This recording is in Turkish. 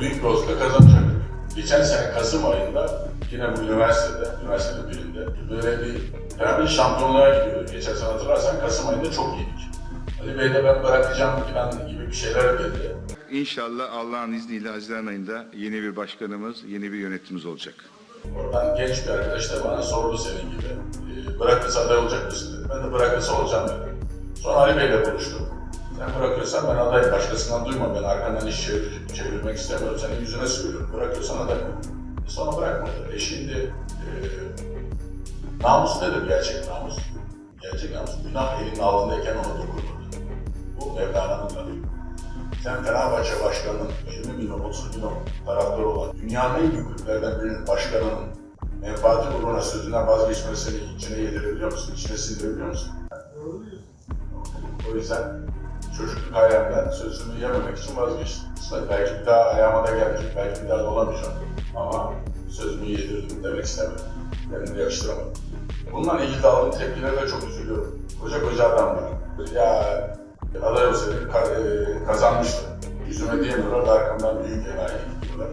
büyük bir olasılıkla kazanacaktık. Geçen sene Kasım ayında yine bu üniversitede, üniversitede birinde böyle bir yani bir şampiyonluğa gidiyordu. Geçen sene hatırlarsan Kasım ayında çok iyiydik. Ali Bey de ben bırakacağım falan gibi bir şeyler dedi. İnşallah Allah'ın izniyle Haziran ayında yeni bir başkanımız, yeni bir yönetimimiz olacak. Oradan genç bir arkadaş da bana sordu senin gibi. E, bırakırsa aday olacak mısın dedi. Ben de bırakırsa olacağım dedim. Sonra Ali Bey'le konuştum. Sen bırakıyorsan ben adayım. Başkasından duyma. Ben arkandan iş çevir, çevirmek istemiyorum. Senin yüzüne söylüyorum. Bırakıyorsan aday ol. E sonra bırakmadı. E şimdi e, namus nedir gerçek namus? Gerçek namus. Günah elinin altındayken ona dokunmadı. Bu Mevlana'nın adı. Sen Fenerbahçe Başkanı'nın 20 milyon, 30 milyon taraftarı olan dünyanın en büyük kulüplerden birinin başkanının menfaati uğruna sözünden vazgeçmesini içine yedirebiliyor musun? İçine sindirebiliyor musun? O yüzden çocukluk hayalimden sözümü yememek için vazgeçtim. Belki bir daha ayağıma da gelmeyecek, belki bir daha da olamayacağım. Ama sözümü yedirdim demek istemedim. Kendimi yakıştıramadım. Bununla ilgili aldığım tepkilere de çok üzülüyorum. Koca koca adamlar. Ya aday olsaydı e, kazanmıştı. Yüzüme diyemiyorlar da arkamdan büyük enayi diyorlar.